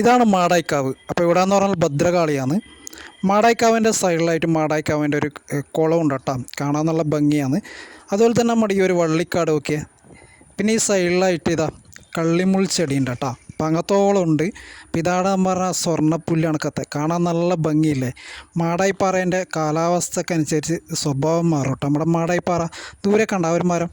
ഇതാണ് മാടായിക്കാവ്. അപ്പോൾ ഇവിടെ എന്ന് പറഞ്ഞാൽ ഭദ്രകാളിയാണ്. മാടായിക്കാവിന്റെ സൈഡിലായിട്ട് മാടായിക്കാവിന്റെ ഒരു കുളം ഉണ്ട് കേട്ടോ. കാണാൻ നല്ല ഭംഗിയാണ്. അതുപോലെ തന്നെ നമ്മുടെ ഈ ഒരു വള്ളിക്കാട് ഒക്കെ പിന്നെ ഈ സൈഡിലായിട്ട് ഇതാ കള്ളിമുൾ ചെടി ഉണ്ട് കേട്ടോ. അപ്പം അങ്ങത്തോളം ഉണ്ട്. അപ്പം ഇതാണ് പറഞ്ഞാൽ സ്വർണപ്പുല്ലാണ് കത്ത്. കാണാൻ നല്ല ഭംഗിയില്ലേ? മാടായിപ്പാറേന്റെ കാലാവസ്ഥക്കനുസരിച്ച് സ്വഭാവം മാറും കേട്ടോ. നമ്മുടെ മാടായിപ്പാറ. ദൂരെ കണ്ട ഒരു മരം?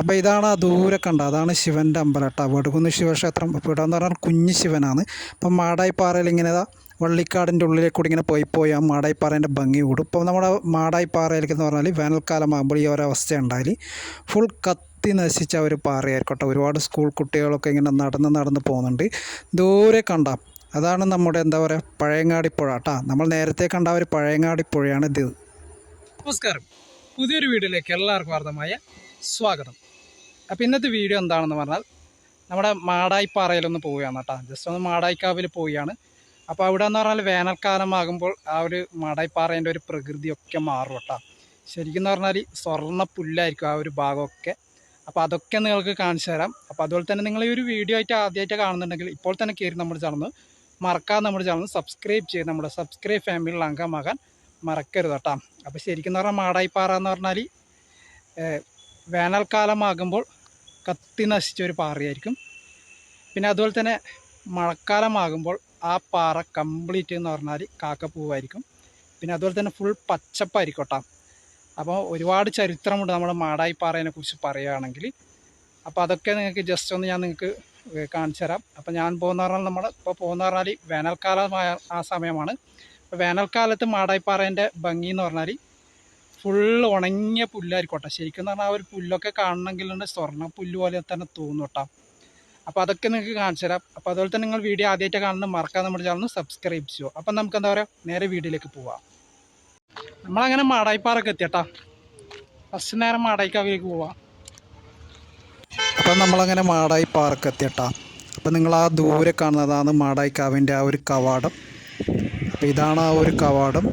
അപ്പോൾ ഇതാണ് ആ ദൂരെ കണ്ട അതാണ് ശിവന്റെ അമ്പലം കേട്ടോ. വടുകുന്ന് ശിവക്ഷേത്രം അപ്പോൾ ഇവിടെ എന്ന് പറഞ്ഞാൽ കുഞ്ഞ് ശിവനാണ്. അപ്പം മാടായിപ്പാറയിൽ ഇങ്ങനെ വള്ളിക്കാടിന്റെ ഉള്ളിലേക്ക് കൂടി ഇങ്ങനെ പോയി പോയി ആ മാടായിപ്പാറേന്റെ ഭംഗി കൂടും. ഇപ്പോൾ നമ്മുടെ മാടായിപ്പാറയിലേക്ക് എന്ന് പറഞ്ഞാൽ വേനൽക്കാലം ആകുമ്പോൾ ഈ ഒരവസ്ഥ ഉണ്ടായാൽ ഫുൾ കത്തി നശിച്ച ഒരു പാറയായിരിക്കട്ടെ കേട്ടോ. ഒരുപാട് സ്കൂൾ കുട്ടികളൊക്കെ ഇങ്ങനെ നടന്ന് നടന്ന് പോകുന്നുണ്ട്. ദൂരെ കണ്ട അതാണ് നമ്മുടെ എന്താ പറയുക പഴയങ്ങാടി പുഴ കേട്ടോ. നമ്മൾ നേരത്തെ കണ്ട ഒരു പഴയങ്ങാടി പുഴയാണ് ഇത്. നമസ്കാരം. പുതിയൊരു വീഡിയോയിലേക്ക് എല്ലാവർക്കും അർത്ഥമായ സ്വാഗതം. അപ്പോൾ ഇന്നത്തെ വീഡിയോ എന്താണെന്ന് പറഞ്ഞാൽ നമ്മുടെ മാടായിപ്പാറയിലൊന്ന് പോവുകയാണ് കേട്ടോ. ജസ്റ്റ് ഒന്ന് മാടായിക്കാവിൽ പോവുകയാണ്. അപ്പോൾ അവിടെ എന്ന് പറഞ്ഞാൽ വേനൽക്കാലമാകുമ്പോൾ ആ ഒരു മാടായിപ്പാറേന്റെ ഒരു പ്രകൃതിയൊക്കെ മാറും കേട്ടോ. ശരിക്കും എന്ന് പറഞ്ഞാൽ സ്വർണ പുല്ലായിരിക്കും ആ ഒരു ഭാഗമൊക്കെ. അപ്പോൾ അതൊക്കെ നിങ്ങൾക്ക് കാണിച്ചു തരാം. അപ്പോൾ അതുപോലെ തന്നെ നിങ്ങൾ ഈ ഒരു വീഡിയോ ആയിട്ട് ആദ്യമായിട്ട് കാണുന്നുണ്ടെങ്കിൽ ഇപ്പോൾ തന്നെ കയറി നമ്മുടെ ചാനൽ മറക്കാതെ നമ്മുടെ ചാനൽ സബ്സ്ക്രൈബ് ചെയ്ത് നമ്മുടെ സബ്സ്ക്രൈബ് ഫാമിലിയിൽ അംഗമാകാൻ മറക്കരുത് കേട്ടോ. അപ്പോൾ ശരിക്കും എന്ന് പറഞ്ഞാൽ മാടായിപ്പാറ എന്ന് പറഞ്ഞാൽ വേനൽക്കാലമാകുമ്പോൾ കത്തി നശിച്ച ഒരു പാറയായിരിക്കും. പിന്നെ അതുപോലെ തന്നെ മഴക്കാലമാകുമ്പോൾ ആ പാറ കംപ്ലീറ്റ് എന്ന് പറഞ്ഞാൽ കാക്കപ്പൂവായിരിക്കും പിന്നെ അതുപോലെ തന്നെ ഫുൾ പച്ചപ്പായിരിക്കോട്ടാ. കേട്ടോ അപ്പോൾ ഒരുപാട് ചരിത്രമുണ്ട് നമ്മുടെ മാടായി പാറേനെ കുറിച്ച് പറയുകയാണെങ്കിൽ. അപ്പോൾ അതൊക്കെ നിങ്ങൾക്ക് ജസ്റ്റ് ഒന്ന് ഞാൻ നിങ്ങൾക്ക് കാണിച്ചു തരാം. അപ്പോൾ ഞാൻ പോകുന്ന പറഞ്ഞാൽ നമ്മൾ ഇപ്പോൾ പോകുന്ന പറഞ്ഞാൽ വേനൽക്കാലമായ ആ സമയമാണ്. അപ്പോൾ വേനൽക്കാലത്ത് മാടായിപ്പാറേന്റെ ഭംഗി എന്ന് പറഞ്ഞാൽ ഫുള്ള് ഉണങ്ങിയ പുല്ലായിരിക്കോട്ടെ ശരിക്കും എന്ന് പറഞ്ഞാൽ ആ ഒരു പുല്ലൊക്കെ കാണണമെങ്കിലുണ്ട് സ്വർണ പുല്ല് പോലെ തന്നെ തോന്നും കേട്ടോ. അപ്പോൾ അതൊക്കെ നിങ്ങൾക്ക് കാണിച്ചു തരാം. അപ്പോൾ അതുപോലെ തന്നെ നിങ്ങൾ വീഡിയോ ആദ്യമായിട്ട് കാണുന്നത് മറക്കാതെ നമ്മുടെ ചാനൽ സബ്സ്ക്രൈബ് ചെയ്യുമോ അപ്പം നമുക്ക് എന്താ പറയുക നേരെ വീഡിയോയിലേക്ക് പോവാം. നമ്മളങ്ങനെ മാടായിപ്പാറൊക്കെ എത്തിയട്ടാ ഫസ്റ്റ് നേരം മാടായിക്കാവിലേക്ക് പോവാം. അപ്പം നമ്മളങ്ങനെ മാടായി പാർക്ക് എത്തിയട്ടാ അപ്പം നിങ്ങൾ ആ ദൂരെ കാണുന്നതാണ് മാടായിക്കാവിന്റെ ആ ഒരു കവാടം. അപ്പോൾ ഇതാണ് ആ ഒരു കവാടം.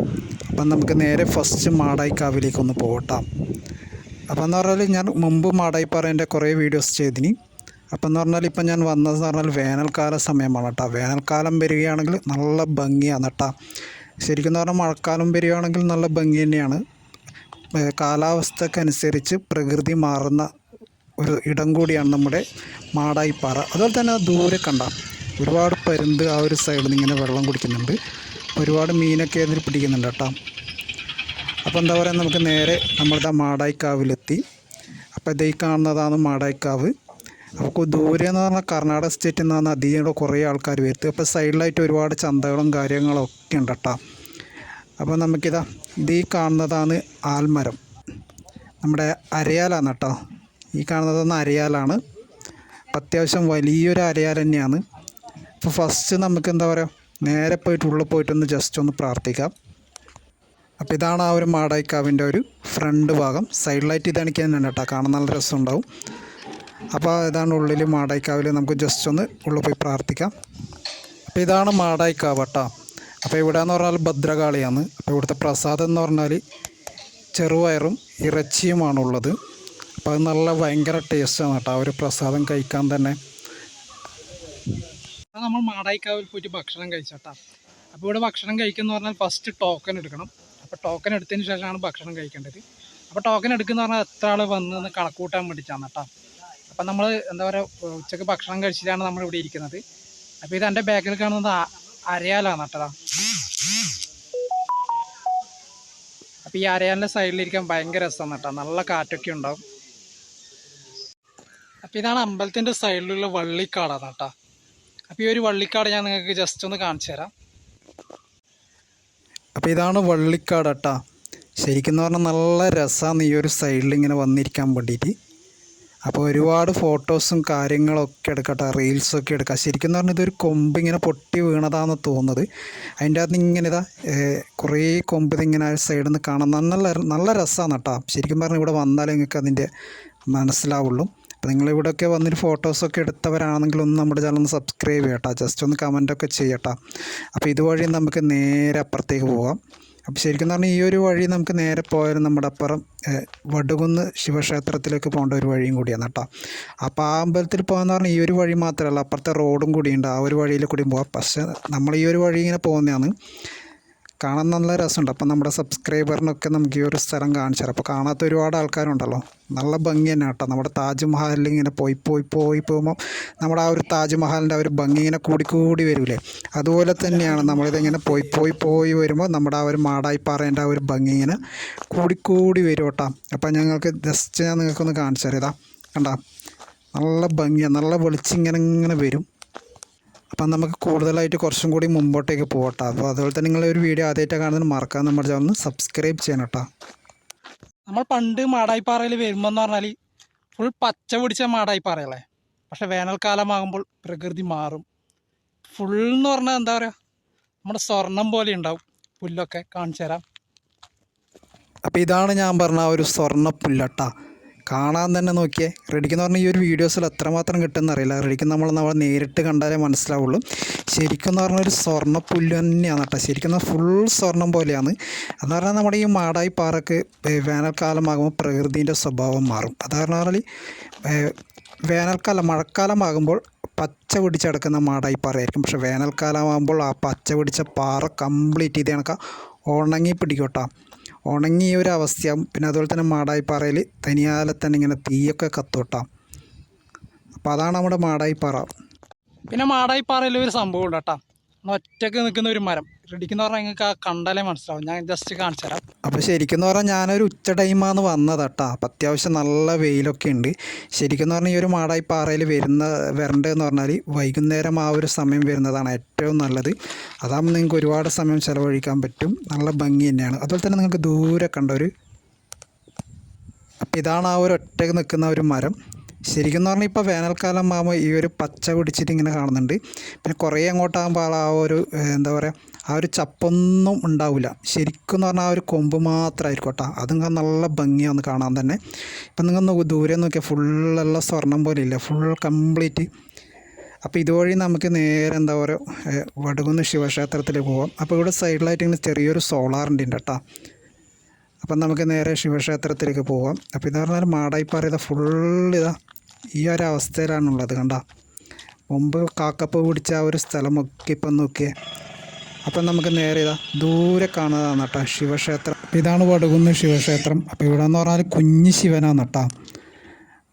അപ്പം നമുക്ക് നേരെ ഫസ്റ്റ് മാടായിക്കാവിലേക്ക് ഒന്ന് പോകട്ടാം അപ്പം എന്ന് പറഞ്ഞാൽ ഞാൻ മുമ്പ് മാടായിപ്പാറേന്റെ കുറേ വീഡിയോസ് ചെയ്തിനി. അപ്പം എന്ന് പറഞ്ഞാൽ ഇപ്പം ഞാൻ വന്നതെന്ന് പറഞ്ഞാൽ വേനൽക്കാല സമയമാണ് കേട്ടോ വേനൽക്കാലം വരികയാണെങ്കിൽ നല്ല ഭംഗിയാണ് കേട്ടോ ശരിക്കും എന്ന് പറഞ്ഞാൽ മഴക്കാലം വരികയാണെങ്കിൽ നല്ല ഭംഗി തന്നെയാണ്. കാലാവസ്ഥക്കനുസരിച്ച് പ്രകൃതി മാറുന്ന ഒരു ഇടം കൂടിയാണ് നമ്മുടെ മാടായിപ്പാറ. അതുപോലെ തന്നെ ദൂരെ കണ്ട ഒരുപാട് പരുന്ത് ആ ഒരു സൈഡിൽ നിന്ന് ഇങ്ങനെ വെള്ളം കുടിക്കുന്നുണ്ട്. ഒരുപാട് മീനൊക്കെ അതിൽ പിടിക്കുന്നുണ്ട് കേട്ടോ. അപ്പോൾ എന്താ പറയുക നമുക്ക് നേരെ നമ്മളുടെ മാടായിക്കാവിലെത്തി. അപ്പോൾ ഇതായി കാണുന്നതാണ് മാടായിക്കാവ്. അപ്പോൾ ദൂരെ എന്ന് പറഞ്ഞാൽ കർണാടക സ്റ്റേറ്റിൽ നിന്നാണ് അധികം കുറേ ആൾക്കാർ വരുത്തുക അപ്പോൾ സൈഡിലായിട്ട് ഒരുപാട് ചന്തകളും കാര്യങ്ങളും ഒക്കെ ഉണ്ട് കേട്ടോ. അപ്പോൾ നമുക്കിതാ ഇത് ഈ കാണുന്നതാണ് ആൽമരം. നമ്മുടെ അരയാലാണ് കേട്ടോ. ഈ കാണുന്നതൊന്ന് അരയാലാണ്. അപ്പം അത്യാവശ്യം വലിയൊരു അരയാൽ തന്നെയാണ്. അപ്പോൾ ഫസ്റ്റ് നമുക്ക് എന്താ പറയുക നേരെ പോയിട്ട് ഉള്ളിൽ പോയിട്ടൊന്ന് ജസ്റ്റ് ഒന്ന് പ്രാർത്ഥിക്കാം. അപ്പോൾ ഇതാണ് ആ ഒരു മാടായിക്കാവിന്റെ ഒരു ഫ്രണ്ട് ഭാഗം. സൈഡ് ലൈറ്റ് ഇത് എനിക്ക് തന്നെ കേട്ടോ. കാണാൻ നല്ല രസമുണ്ടാവും. അപ്പോൾ ഇതാണ് ഉള്ളിൽ മാടായിക്കാവിൽ നമുക്ക് ജസ്റ്റ് ഒന്ന് ഉള്ളിൽ പോയി പ്രാർത്ഥിക്കാം. അപ്പോൾ ഇതാണ് മാടായിക്കാവ് കേട്ടോ. അപ്പോൾ ഇവിടെ എന്ന് പറഞ്ഞാൽ ഭദ്രകാളിയാണ്. അപ്പോൾ ഇവിടുത്തെ പ്രസാദം എന്ന് പറഞ്ഞാൽ ചെറുപയറും ഇറച്ചിയുമാണുള്ളത്. അപ്പോൾ അത് നല്ല ഭയങ്കര ടേസ്റ്റാണ് കേട്ടോ. ആ ഒരു പ്രസാദം കഴിക്കാൻ തന്നെ. അപ്പോൾ നമ്മൾ മാടായിക്കാവിൽ പോയിട്ട് ഭക്ഷണം കഴിച്ചോട്ടാ. അപ്പോൾ ഇവിടെ ഭക്ഷണം കഴിക്കുന്ന പറഞ്ഞാൽ ഫസ്റ്റ് ടോക്കൺ എടുക്കണം. അപ്പോൾ ടോക്കൺ എടുത്തതിന് ശേഷമാണ് ഭക്ഷണം കഴിക്കേണ്ടത്. അപ്പോൾ ടോക്കൺ എടുക്കുന്ന പറഞ്ഞാൽ എത്ര ആൾ വന്ന് കണക്കൂട്ടാൻ വേണ്ടിയിട്ടാണ് കേട്ടോ അപ്പം നമ്മൾ എന്താ പറയുക ഉച്ചയ്ക്ക് ഭക്ഷണം കഴിച്ചിട്ടാണ് നമ്മൾ ഇവിടെ ഇരിക്കുന്നത്. അപ്പോൾ ഇത് എന്റെ ബാക്കിൽ കാണുന്നത് അരയാലാണ് കേട്ടതാ അപ്പോൾ ഈ അരയാലിന്റെ സൈഡിലിരിക്കാൻ ഭയങ്കര രസമാണ് കേട്ടോ നല്ല കാറ്റൊക്കെ ഉണ്ടാവും. അപ്പോൾ ഇതാണ് അമ്പലത്തിന്റെ സൈഡിലുള്ള വള്ളിക്കാടാണ് കേട്ടോ അപ്പോൾ ഈ ഒരു വള്ളിക്കാട് ഞാൻ നിങ്ങൾക്ക് ജസ്റ്റ് ഒന്ന് കാണിച്ചു തരാം. അപ്പോൾ ഇതാണ് വള്ളിക്കാട് കേട്ടോ. ശരിക്കും പറഞ്ഞാൽ നല്ല രസമാണ് ഈ ഒരു സൈഡിൽ ഇങ്ങനെ വന്നിരിക്കാൻ വേണ്ടിയിട്ട് അപ്പോൾ ഒരുപാട് ഫോട്ടോസും കാര്യങ്ങളൊക്കെ എടുക്കട്ടെ റീൽസൊക്കെ എടുക്കാം. ശരിക്കും എന്ന് പറഞ്ഞാൽ ഇതൊരു കൊമ്പ് ഇങ്ങനെ പൊട്ടി വീണതാണെന്ന് തോന്നുന്നത്. അതിന്റെ അകത്ത് ഇങ്ങനെ ഇതാ കുറേ കൊമ്പ് ഇതിങ്ങനെ ആ സൈഡിൽ നിന്ന് കാണാൻ നല്ല നല്ല രസമാണ് കേട്ടോ. ശരിക്കും പറഞ്ഞാൽ ഇവിടെ വന്നാലേ നിങ്ങൾക്ക് അതിന്റെ മനസ്സിലാവുള്ളൂ. അപ്പോൾ നിങ്ങളിവിടെയൊക്കെ വന്നിട്ട് ഫോട്ടോസൊക്കെ എടുത്തവരാണെങ്കിൽ ഒന്ന് നമ്മുടെ ചാനൽ ഒന്ന് സബ്സ്ക്രൈബ് ചെയ്യട്ടോ. ജസ്റ്റ് ഒന്ന് കമന്റൊക്കെ ചെയ്യട്ടോ. അപ്പോൾ ഇതുവഴി നമുക്ക് നേരെ അപ്പുറത്തേക്ക് പോകാം. അപ്പോൾ ശരിക്കും പറഞ്ഞാൽ ഈ ഒരു വഴി നമുക്ക് നേരെ പോയാലും നമ്മുടെ അപ്പുറം വടുകുന്ന് ശിവക്ഷേത്രത്തിലേക്ക് പോകേണ്ട ഒരു വഴിയും കൂടിയാണ് കേട്ടോ. അപ്പോൾ ആ അമ്പലത്തിൽ പോകാന്ന് പറഞ്ഞാൽ ഈ ഒരു വഴി മാത്രമല്ല അപ്പുറത്തെ റോഡും കൂടിയുണ്ട് ആ ഒരു വഴിയിൽ കൂടി പോകാം. പക്ഷേ നമ്മൾ ഈ ഒരു വഴി ഇങ്ങനെ പോകുന്നതാണ്. കാണാൻ നല്ല രസമുണ്ട്. അപ്പം നമ്മുടെ സബ്സ്ക്രൈബറിനൊക്കെ നമുക്ക് ഈ ഒരു സ്ഥലം കാണിച്ചു തരാം അപ്പോൾ കാണാത്ത ഒരുപാട് ആൾക്കാരുണ്ടല്ലോ. നല്ല ഭംഗി തന്നെ കേട്ടോ. നമ്മുടെ താജ്മഹലിൽ ഇങ്ങനെ പോയി പോയി പോയി പോകുമ്പോൾ നമ്മുടെ ആ ഒരു താജ്മഹലിന്റെ ആ ഒരു ഭംഗി ഇങ്ങനെ കൂടിക്കൂടി കൂടി വരില്ലേ അതുപോലെ തന്നെയാണ് നമ്മളിതിങ്ങനെ പോയി പോയി പോയി വരുമ്പോൾ നമ്മുടെ ആ ഒരു മാടായിപ്പാറേന്റെ ആ ഒരു ഭംഗി ഇങ്ങനെ കൂടിക്കൂടി കൂടി വരും കേട്ടോ. അപ്പം ഞങ്ങൾക്ക് ജസ്റ്റ് ഞാൻ നിങ്ങൾക്കൊന്ന് കാണിച്ചു തരാം കണ്ടോ? നല്ല ഭംഗിയാണ് നല്ല വെളിച്ചിങ്ങനെ ഇങ്ങനെ വരും. അപ്പം നമുക്ക് കൂടുതലായിട്ട് കുറച്ചും കൂടി മുമ്പോട്ടേക്ക് പോകട്ടോ അപ്പോൾ അതുപോലെ തന്നെ നിങ്ങൾ ഒരു വീഡിയോ ആദ്യമായിട്ട് കാണുന്നത് മറക്കാൻ നമ്മുടെ ചാനൽ സബ്സ്ക്രൈബ് ചെയ്യണം കേട്ടോ നമ്മൾ പണ്ട് മാടായിപ്പാറയിൽ വരുമ്പോൾ എന്ന് പറഞ്ഞാൽ ഫുൾ പച്ച പിടിച്ച മാടായിപ്പാറയല്ലേ? പക്ഷെ വേനൽക്കാലമാകുമ്പോൾ പ്രകൃതി മാറും. ഫുൾ എന്ന് പറഞ്ഞാൽ എന്താ പറയുക നമ്മുടെ സ്വർണം പോലെ ഉണ്ടാവും. പുല്ലൊക്കെ കാണിച്ചു തരാം അപ്പോൾ ഇതാണ് ഞാൻ പറഞ്ഞ ഒരു സ്വർണ പുല്ലട്ട കാണാൻ തന്നെ നോക്കിയേ. റെഡിക്കെന്ന് പറഞ്ഞാൽ ഈ ഒരു വീഡിയോസിൽ എത്രമാത്രം കിട്ടുമെന്ന് അറിയില്ല. റെഡിക്ക് നമ്മൾ നമ്മൾ നേരിട്ട് കണ്ടാലേ മനസ്സിലാവുള്ളൂ. ശരിക്കും എന്ന് പറഞ്ഞാൽ ഒരു സ്വർണ പുല്ല് തന്നെയാണ് കേട്ടോ. ശരിക്കും ഫുൾ സ്വർണം പോലെയാണ്. എന്ന് പറഞ്ഞാൽ നമ്മുടെ ഈ മാടായി പാറക്ക് വേനൽക്കാലമാകുമ്പോൾ പ്രകൃതിന്റെ സ്വഭാവം മാറും. അത് പറഞ്ഞാൽ വേനൽക്കാലം മഴക്കാലമാകുമ്പോൾ പച്ച പിടിച്ചെടുക്കുന്ന മാടായി പാറയായിരിക്കും. പക്ഷേ വേനൽക്കാലമാകുമ്പോൾ ആ പച്ച പിടിച്ച പാറ കംപ്ലീറ്റ് ചെയ്ത് കണക്കാം ഉണങ്ങി പിടിക്കും കേട്ടോ. ഉണങ്ങിയ ഒരു അവസ്ഥയാവും പിന്നെ അതുപോലെ തന്നെ മാടായിപ്പാറയിൽ തനിയാലെ തന്നെ ഇങ്ങനെ തീയൊക്കെ കത്തോട്ടാം. അപ്പോൾ അതാണ് നമ്മുടെ മാടായിപ്പാറ. പിന്നെ മാടായിപ്പാറയിൽ ഒരു സംഭവം ഉണ്ട് കേട്ടോ ഒറ്റയ്ക്ക് നിൽക്കുന്ന ഒരു മരം. റെഡിക്കെന്ന് പറഞ്ഞാൽ നിങ്ങൾക്ക് കണ്ടാലേ മനസ്സിലാവും. ഞാൻ ജസ്റ്റ് കാണിച്ചു തരാം. അപ്പോൾ ശരിക്കും പറഞ്ഞാൽ ഞാനൊരു ഉച്ച ടൈമാണ് വന്നത് കേട്ടോ അപ്പോൾ അത്യാവശ്യം നല്ല വെയിലൊക്കെ ഉണ്ട് ശരിക്കും പറഞ്ഞാൽ ഈ ഒരു മാടായി പാറയിൽ വരുന്ന വരേണ്ടതെന്ന് പറഞ്ഞാൽ വൈകുന്നേരം ആ ഒരു സമയം വരുന്നതാണ് ഏറ്റവും നല്ലത്. അതാകുമ്പോൾ നിങ്ങൾക്ക് ഒരുപാട് സമയം ചിലവഴിക്കാൻ പറ്റും. നല്ല ഭംഗി തന്നെയാണ്. അതുപോലെ തന്നെ നിങ്ങൾക്ക് ദൂരെ കണ്ട ഒരു അപ്പോൾ ഇതാണ് ആ ഒരു ഒറ്റയ്ക്ക് നിൽക്കുന്ന ഒരു മരം. ശരിക്കും എന്ന് പറഞ്ഞാൽ ഇപ്പോൾ വേനൽക്കാലം ആകുമ്പോൾ ഈ ഒരു പച്ച പിടിച്ചിട്ട് ഇങ്ങനെ കാണുന്നുണ്ട്. പിന്നെ കുറേ അങ്ങോട്ടാകുമ്പോൾ ആ ഒരു എന്താ പറയുക ആ ഒരു ചപ്പൊന്നും ഉണ്ടാവില്ല. ശരിക്കും എന്ന് പറഞ്ഞാൽ ആ ഒരു കൊമ്പ് മാത്രമായിരിക്കും കേട്ടോ. അതിങ്ങനെ നല്ല ഭംഗിയാണ് കാണാൻ തന്നെ. ഇപ്പം നിങ്ങൾ ദൂരെ നോക്കിയാൽ ഫുള്ളുള്ള സ്വർണം പോലെ ഇല്ല ഫുൾ കംപ്ലീറ്റ്. അപ്പോൾ ഇതുവഴി നമുക്ക് നേരെ എന്താ പറയുക വടുകുന്ന് ശിവക്ഷേത്രത്തിലേക്ക് പോകാം അപ്പോൾ ഇവിടെ സൈഡിലായിട്ട് ഇങ്ങനെ ചെറിയൊരു സോളാറിന്റെ ഉണ്ട് കേട്ടോ. അപ്പം നമുക്ക് നേരെ ശിവക്ഷേത്രത്തിലേക്ക് പോകാം അപ്പോൾ ഇതെന്ന് പറഞ്ഞാൽ മാടായിപ്പാറ ഇതാ ഫുൾ ഇതാ ഈ ഒരു അവസ്ഥയിലാണുള്ളത് കണ്ട. മുമ്പ് കാക്കപ്പ് പിടിച്ച ആ ഒരു സ്ഥലമൊക്കെ ഇപ്പം നോക്കിയേ. അപ്പം നമുക്ക് നേരെ ഇതാ ദൂരെ കാണുന്നതാണ് കേട്ടോ ശിവക്ഷേത്രം. ഇതാണ് വടുകുന്ന് ശിവക്ഷേത്രം. അപ്പോൾ ഇവിടെ എന്ന് പറഞ്ഞാൽ കുഞ്ഞ് ശിവനാണ് കേട്ടോ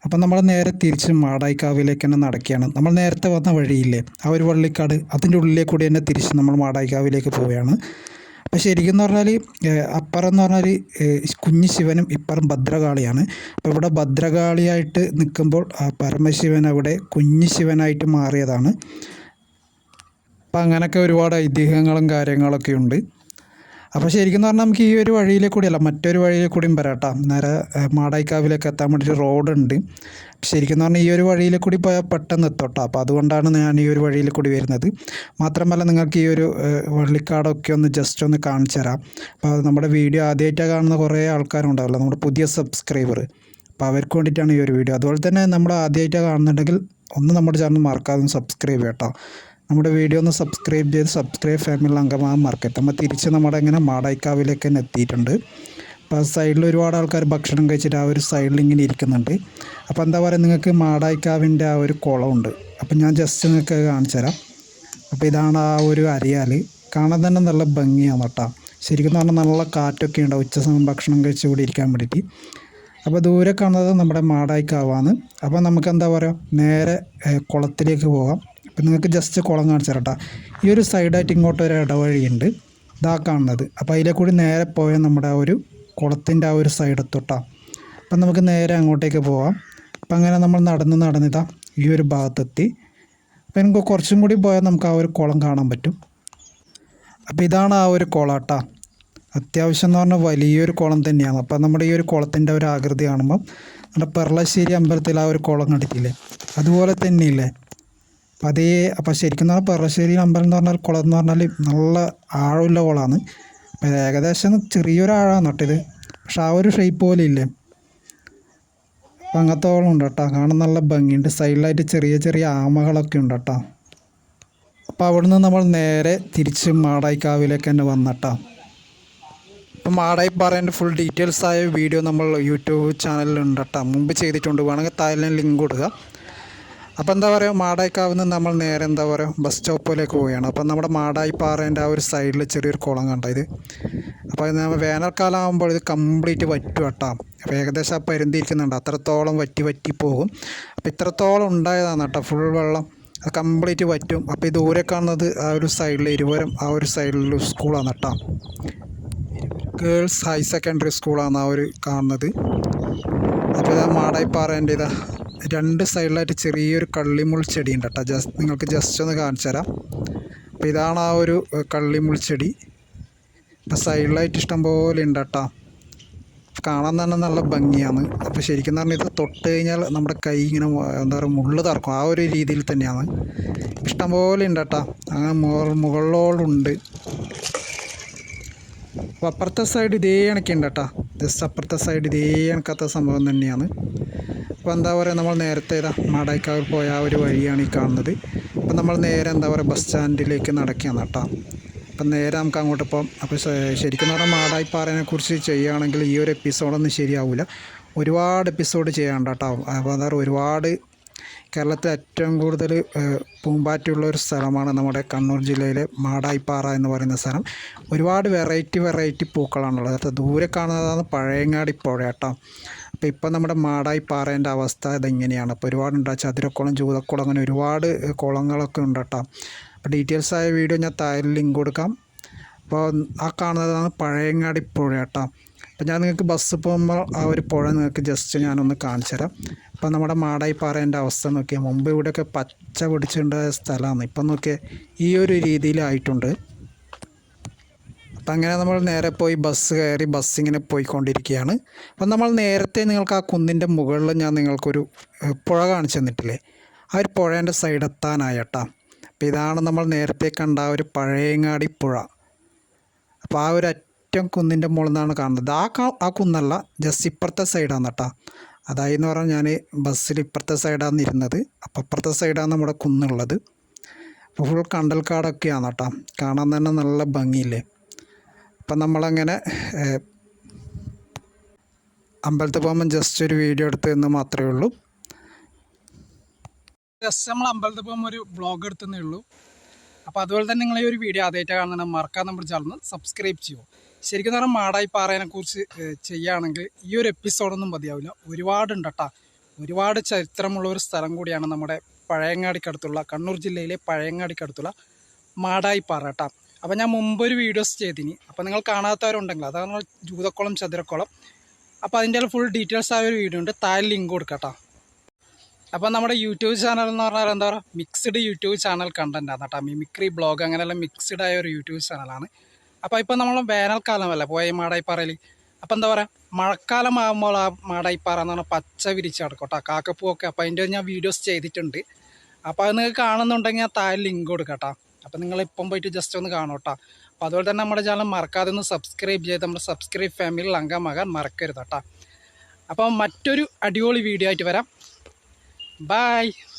അപ്പം നമ്മൾ നേരെ തിരിച്ച് മാടായിക്കാവിലേക്ക് തന്നെ നടക്കുകയാണ്. നമ്മൾ നേരത്തെ വന്ന വഴിയില്ലേ ആ ഒരു വള്ളിക്കാട് അതിന്റെ ഉള്ളിലേക്ക് കൂടി തന്നെ തിരിച്ച് നമ്മൾ മാടായിക്കാവിലേക്ക് പോവുകയാണ്. അപ്പം ശരിക്കും എന്ന് പറഞ്ഞാൽ അപ്പുറം എന്ന് പറഞ്ഞാൽ കുഞ്ഞു ശിവനും ഇപ്പുറം ഭദ്രകാളിയാണ്. അപ്പോൾ ഇവിടെ ഭദ്രകാളിയായിട്ട് നിൽക്കുമ്പോൾ ആ പരമശിവൻ അവിടെ കുഞ്ഞ് ശിവനായിട്ട് മാറിയതാണ്. അപ്പം അങ്ങനെയൊക്കെ ഒരുപാട് ഐതിഹ്യങ്ങളും കാര്യങ്ങളൊക്കെ ഉണ്ട്. അപ്പോൾ ശരിക്കും പറഞ്ഞാൽ നമുക്ക് ഈ ഒരു വഴിയിലെ കൂടിയല്ല മറ്റൊരു വഴിയിലെ കൂടിയും വരാം കേട്ടോ നേരെ മാടായിക്കാവിലേക്ക് എത്താൻ വേണ്ടിയിട്ട് റോഡുണ്ട്. ശരിക്കും പറഞ്ഞാൽ ഈ ഒരു വഴിയിലെ കൂടി പോയാൽ പെട്ടെന്ന് എത്തോട്ടോ. അപ്പോൾ അതുകൊണ്ടാണ് ഞാൻ ഈ ഒരു വഴിയിൽ കൂടി വരുന്നത്. മാത്രമല്ല നിങ്ങൾക്ക് ഈ ഒരു വള്ളിക്കാടൊക്കെ ഒന്ന് ജസ്റ്റ് ഒന്ന് കാണിച്ചു തരാം. അപ്പോൾ നമ്മുടെ വീഡിയോ ആദ്യമായിട്ടാണ് കാണുന്ന കുറേ ആൾക്കാരുണ്ടാവില്ല നമ്മുടെ പുതിയ സബ്സ്ക്രൈബർ അപ്പോൾ അവർക്ക് വേണ്ടിയിട്ടാണ് ഈ ഒരു വീഡിയോ. അതുപോലെ തന്നെ നമ്മൾ ആദ്യമായിട്ടാണ് കാണുന്നുണ്ടെങ്കിൽ ഒന്ന് നമ്മുടെ ചാനൽ മറക്കാതെ സബ്സ്ക്രൈബ് ചെയ്യാം കേട്ടോ നമ്മുടെ വീഡിയോ ഒന്ന് സബ്സ്ക്രൈബ് ചെയ്ത് സബ്സ്ക്രൈബ് ഫാമിലി അംഗമാകാൻ മറക്കരുത്. നമ്മൾ തിരിച്ച് നമ്മുടെ ഇങ്ങനെ മാടായിക്കാവിലേക്ക് തന്നെ എത്തിയിട്ടുണ്ട്. അപ്പോൾ ആ സൈഡിൽ ഒരുപാട് ആൾക്കാർ ഭക്ഷണം കഴിച്ചിട്ട് ആ ഒരു സൈഡിൽ ഇങ്ങനെ ഇരിക്കുന്നുണ്ട്. അപ്പോൾ എന്താ പറയുക നിങ്ങൾക്ക് മാടായിക്കാവിന്റെ ആ ഒരു കുളമുണ്ട്. അപ്പോൾ ഞാൻ ജസ്റ്റ് നിങ്ങൾക്ക് കാണിച്ചു തരാം. അപ്പോൾ ഇതാണ് ആ ഒരു അരിയാൽ കാണാൻ തന്നെ നല്ല ഭംഗിയാണ് കേട്ടോ ശരിക്കും പറഞ്ഞാൽ നല്ല കാറ്റൊക്കെ ഉണ്ടാവും ഉച്ച സമയം ഭക്ഷണം കഴിച്ച് കൂടി ഇരിക്കാൻ വേണ്ടിയിട്ട്. അപ്പോൾ ദൂരെ കാണുന്നത് നമ്മുടെ മാടായിക്കാവാണ് അപ്പോൾ നമുക്ക് എന്താ പറയുക നേരെ കുളത്തിലേക്ക് പോകാം. അപ്പോൾ നിങ്ങൾക്ക് ജസ്റ്റ് കുളം കാണിച്ചു ഈ ഒരു സൈഡായിട്ട് ഇങ്ങോട്ട് ഒരു ഇടവഴിയുണ്ട്. ഇതാ കാണുന്നത്. അപ്പോൾ അതിലെ കൂടി നേരെ പോയാൽ നമ്മുടെ ആ ഒരു കുളത്തിന്റെ ആ ഒരു സൈഡ് തൊട്ടാ അപ്പം നമുക്ക് നേരെ അങ്ങോട്ടേക്ക് പോവാം. അപ്പം അങ്ങനെ നമ്മൾ നടന്ന് നടന്നിതാ ഈ ഒരു ഭാഗത്തെത്തി. അപ്പം എനിക്ക് കുറച്ചും കൂടി പോയാൽ നമുക്ക് ആ ഒരു കുളം കാണാൻ പറ്റും. അപ്പോൾ ഇതാണ് ആ ഒരു കുളം കേട്ടോ അത്യാവശ്യം എന്ന് പറഞ്ഞാൽ വലിയൊരു കുളം തന്നെയാണ്. അപ്പം നമ്മുടെ ഈ ഒരു കുളത്തിന്റെ ഒരു ആകൃതി കാണുമ്പം നമ്മുടെ പെർളശ്ശേരി അമ്പലത്തിൽ ആ ഒരു കുളം കണ്ടിട്ടില്ലേ? അതുപോലെ തന്നെയില്ലേ? അപ്പം അതേ അപ്പോൾ ശരിക്കും പറഞ്ഞാൽ പറശ്ശേരി അമ്പലം എന്ന് പറഞ്ഞാൽ കുളം എന്ന് പറഞ്ഞാൽ നല്ല ആഴമുള്ള കുളമാണ് അപ്പോൾ ഇത് ഏകദേശം ചെറിയൊരു ആഴമാണ് കേട്ടോ ഇത്. പക്ഷെ ആ ഒരു ഷേപ്പ് പോലെ ഇല്ലേ. അപ്പം അങ്ങനത്തെ കുളം ഉണ്ട് കേട്ടോ. കാണാൻ നല്ല ഭംഗിയുണ്ട്. സൈഡിലായിട്ട് ചെറിയ ചെറിയ ആമകളൊക്കെ ഉണ്ട് കേട്ടോ. അപ്പോൾ അവിടുന്ന് നമ്മൾ നേരെ തിരിച്ച് മാടായിക്കാവിലേക്ക് തന്നെ വന്നട്ടോ അപ്പം മാടായിപ്പാറേന്റെ ഫുൾ ഡീറ്റെയിൽസ് ആയ വീഡിയോ നമ്മൾ യൂട്യൂബ് ചാനലിൽ ഉണ്ട് കേട്ടോ. മുമ്പ് ചെയ്തിട്ടുണ്ട്. വേണമെങ്കിൽ താഴെ ലിങ്ക് കൊടുക്കുക അപ്പോൾ എന്താ പറയുക മാടായിക്കാവിൽ നിന്ന് നമ്മൾ നേരെ എന്താ പറയുക ബസ് സ്റ്റോപ്പിലേക്ക് പോവുകയാണ്. അപ്പം നമ്മുടെ മാടായിപ്പാറേന്റെ ആ ഒരു സൈഡിൽ ചെറിയൊരു കുളം കണ്ട ഇത്? അപ്പോൾ നമ്മൾ വേനൽക്കാലം ആകുമ്പോൾ ഇത് കംപ്ലീറ്റ് വറ്റി കേട്ടോ. അപ്പോൾ ഏകദേശം ആ പരുന്തിരിക്കുന്നുണ്ട് അത്രത്തോളം വറ്റി വറ്റി പോകും. അപ്പോൾ ഇത്രത്തോളം ഉണ്ടായതാണ് കേട്ടോ ഫുൾ വെള്ളം. അത് കംപ്ലീറ്റ് വറ്റും. അപ്പോൾ ഈ ദൂരെ കാണുന്നത് ആ ഒരു സൈഡിൽ ഇരുവരും ആ ഒരു സൈഡിൽ സ്കൂളാണ് കേട്ടോ. ഗേൾസ് ഹയർ സെക്കൻഡറി സ്കൂളാണ് ആ ഒരു കാണുന്നത്. അപ്പോൾ ഇതാ മാടായിപ്പാറേന്റെ ഇതാ രണ്ട് സൈഡിലായിട്ട് ചെറിയൊരു കള്ളിമുൾ ചെടി ഉണ്ട് കേട്ടോ. ജസ്റ്റ് നിങ്ങൾക്ക് ജസ്റ്റ് ഒന്ന് കാണിച്ചു തരാം. അപ്പോൾ ഇതാണ് ആ ഒരു കള്ളിമുൾ ചെടി. ഇപ്പം സൈഡിലായിട്ട് ഇഷ്ടംപോലെ ഉണ്ട് കേട്ടോ. കാണാൻ തന്നെ നല്ല ഭംഗിയാണ്. അപ്പോൾ ശരിക്കും പറഞ്ഞാൽ ഇത് തൊട്ട് കഴിഞ്ഞാൽ നമ്മുടെ കൈ ഇങ്ങനെ എന്താ പറയുക മുള്ള് തറക്കും. ആ ഒരു രീതിയിൽ തന്നെയാണ്. ഇഷ്ടംപോലെ ഉണ്ട് കേട്ടോ. അങ്ങനെ മുകൾ മുകളിലോളുണ്ട്. അപ്പോൾ അപ്പുറത്തെ സൈഡ് ഇതേ കണക്കുണ്ട് കേട്ടോ ജസ്റ്റ് അപ്പുറത്തെ സൈഡ് ഇതേ കണക്കാത്ത സംഭവം തന്നെയാണ്. അപ്പോൾ എന്താ പറയുക നമ്മൾ നേരത്തെ ഇതാ മാടായിക്കാവിൽ പോയ ആ ഒരു വഴിയാണ് ഈ കാണുന്നത്. അപ്പോൾ നമ്മൾ നേരെ എന്താ പറയുക ബസ് സ്റ്റാൻഡിലേക്ക് നടക്കുകയാണ് കേട്ടോ അപ്പം നേരെ നമുക്ക് അങ്ങോട്ട് പോകാം. അപ്പോൾ ശരിക്കും പറഞ്ഞാൽ മാടായിപ്പാറേനെക്കുറിച്ച് ചെയ്യുകയാണെങ്കിൽ ഈ ഒരു എപ്പിസോഡൊന്നും ശരിയാവില്ല ഒരുപാട് എപ്പിസോഡ് ചെയ്യാണ്ട് കേട്ടോ അപ്പോൾ എന്താ പറയുക ഒരുപാട് കേരളത്തിൽ ഏറ്റവും കൂടുതൽ പൂമ്പാറ്റുള്ള ഒരു സ്ഥലമാണ് നമ്മുടെ കണ്ണൂർ ജില്ലയിലെ മാടായിപ്പാറ എന്ന് പറയുന്ന സ്ഥലം. ഒരുപാട് വെറൈറ്റി വെറൈറ്റി പൂക്കളാണുള്ളത്. അത് ദൂരെ കാണുന്നതാണ് പഴയങ്ങാടി പുഴ കേട്ടോ. അപ്പോൾ ഇപ്പം നമ്മുടെ മാടായിപ്പാറേന്റെ അവസ്ഥ ഇതെങ്ങനെയാണ്? അപ്പോൾ ഒരുപാടുണ്ട് ചതുരക്കുളം ജൂതക്കുളം അങ്ങനെ ഒരുപാട് കുളങ്ങളൊക്കെ ഉണ്ട് കേട്ടോ. അപ്പോൾ ഡീറ്റെയിൽസ് ആയ വീഡിയോ ഞാൻ താഴെ ലിങ്ക് കൊടുക്കാം. അപ്പോൾ ആ കാണുന്നതാണ് പഴയങ്ങാടി പുഴ കേട്ടോ. അപ്പോൾ ഞാൻ നിങ്ങൾക്ക് ബസ് പോകുമ്പോൾ ആ ഒരു പുഴ നിങ്ങൾക്ക് ജസ്റ്റ് ഞാനൊന്ന് കാണിച്ചു തരാം അപ്പോൾ നമ്മുടെ മാടായിപ്പാറേന്റെ അവസ്ഥ നോക്കിയാൽ മുമ്പ് ഇവിടെയൊക്കെ പച്ച പിടിച്ചിട്ടുണ്ട സ്ഥലമാണ്. ഇപ്പം നോക്കിയാൽ ഈ ഒരു രീതിയിലായിട്ടുണ്ട്. അപ്പം അങ്ങനെ നമ്മൾ നേരെ പോയി ബസ് കയറി ബസ് ഇങ്ങനെ പോയിക്കൊണ്ടിരിക്കുകയാണ്. അപ്പം നമ്മൾ നേരത്തെ നിങ്ങൾക്ക് ആ കുന്നിന്റെ മുകളിൽ ഞാൻ നിങ്ങൾക്കൊരു പുഴ കാണിച്ചു തന്നിട്ടില്ലേ? ആ ഒരു പുഴേന്റെ സൈഡ് എത്താനായി അപ്പം അപ്പോൾ ഇതാണ് നമ്മൾ നേരത്തെ കണ്ട ആ ഒരു പഴയങ്ങാടി പുഴ. അപ്പോൾ ആ ഒരു അറ്റം കുന്നിന്റെ മുകളിൽ നിന്നാണ് കാണുന്നത്. ആ ആ കുന്നല്ല ജസ്റ്റ് ഇപ്പുറത്തെ സൈഡാണ് കേട്ടോ അതായി എന്ന് പറഞ്ഞാൽ ഞാൻ ബസ്സിൽ ഇപ്പുറത്തെ സൈഡാണ് ഇരുന്നത്. അപ്പം അപ്പുറത്തെ സൈഡാണ് നമ്മുടെ കുന്നുള്ളത്. അപ്പോൾ ഫുൾ കണ്ടൽക്കാടൊക്കെയാണ് കേട്ടോ. കാണാൻ തന്നെ നല്ല ഭംഗിയില്ലേ? അപ്പം നമ്മളങ്ങനെ അമ്പലത്തിൽ പോകുമ്പം ജസ്റ്റ് ഒരു വീഡിയോ എടുത്ത് എന്ന് മാത്രമേ ഉള്ളൂ. ജസ്റ്റ് നമ്മൾ അമ്പലത്തിൽ പോകുമ്പോൾ ഒരു ബ്ലോഗ് എടുത്തേ ഉള്ളൂ. അപ്പോൾ അതുപോലെ തന്നെ നിങ്ങൾ ഈ ഒരു വീഡിയോ ആദ്യമായിട്ട് കാണുന്ന മറക്കാൻ നമ്മൾ ചാനൽ സബ്സ്ക്രൈബ് ചെയ്യുമോ ശരിക്കും പറഞ്ഞാൽ മാടായി പാറേനെ കുറിച്ച് ചെയ്യുകയാണെങ്കിൽ ഈ ഒരു എപ്പിസോഡൊന്നും മതിയാവില്ല. ഒരുപാടുണ്ട് കേട്ടോ ഒരുപാട് ചരിത്രമുള്ള ഒരു സ്ഥലം കൂടിയാണ് നമ്മുടെ പഴയങ്ങാടിക്കടുത്തുള്ള കണ്ണൂർ ജില്ലയിലെ പഴയങ്ങാടിക്കടുത്തുള്ള മാടായി പാറ കേട്ടോ അപ്പോൾ ഞാൻ മുമ്പ് ഒരു വീഡിയോസ് ചെയ്തിനി. അപ്പോൾ നിങ്ങൾ കാണാത്തവരുണ്ടെങ്കിൽ അതാണ് ജൂതക്കുളം ചതുരക്കുളം. അപ്പോൾ അതിന്റെ ഫുൾ ഡീറ്റെയിൽസ് ആയ ഒരു വീഡിയോ ഉണ്ട്. താഴെ ലിങ്ക് കൊടുക്കാം കേട്ടോ അപ്പോൾ നമ്മുടെ യൂട്യൂബ് ചാനൽ എന്ന് പറഞ്ഞാൽ എന്താ പറയുക മിക്സ്ഡ് യൂട്യൂബ് ചാനൽ കണ്ടന്റാണ് കേട്ടോ മിമിക്രി ബ്ലോഗ് അങ്ങനെയുള്ള മിക്സ്ഡ് ആയ ഒരു യൂട്യൂബ് ചാനലാണ് അപ്പോൾ ഇപ്പോൾ നമ്മൾ വേനൽക്കാലമല്ല പോയ മാടായിപ്പാറയിൽ അപ്പോൾ എന്താ പറയുക മഴക്കാലം ആകുമ്പോൾ ആ മാടായിപ്പാറ എന്ന് പറഞ്ഞാൽ പച്ച വിരിച്ച് കിടക്കും കേട്ടോ കാക്കപ്പൂവൊക്കെ. അപ്പോൾ അതിന്റെ ഞാൻ വീഡിയോസ് ചെയ്തിട്ടുണ്ട്. അപ്പോൾ അത് നിങ്ങൾക്ക് കാണുന്നുണ്ടെങ്കിൽ ഞാൻ താഴെ ലിങ്ക് കൊടുക്കാം കേട്ടോ അപ്പോൾ നിങ്ങൾ ഇപ്പം പോയിട്ട് ജസ്റ്റ് ഒന്ന് കാണും കേട്ടോ അപ്പോൾ അതുപോലെ തന്നെ നമ്മുടെ ചാനൽ മറക്കാതെ ഒന്ന് സബ്സ്ക്രൈബ് ചെയ്ത് നമ്മുടെ സബ്സ്ക്രൈബ് ഫാമിലിയിൽ അംഗമാകാൻ മറക്കരുത് കേട്ടോ. അപ്പോൾ മറ്റൊരു അടിപൊളി വീഡിയോ ആയിട്ട് വരാം. Bye.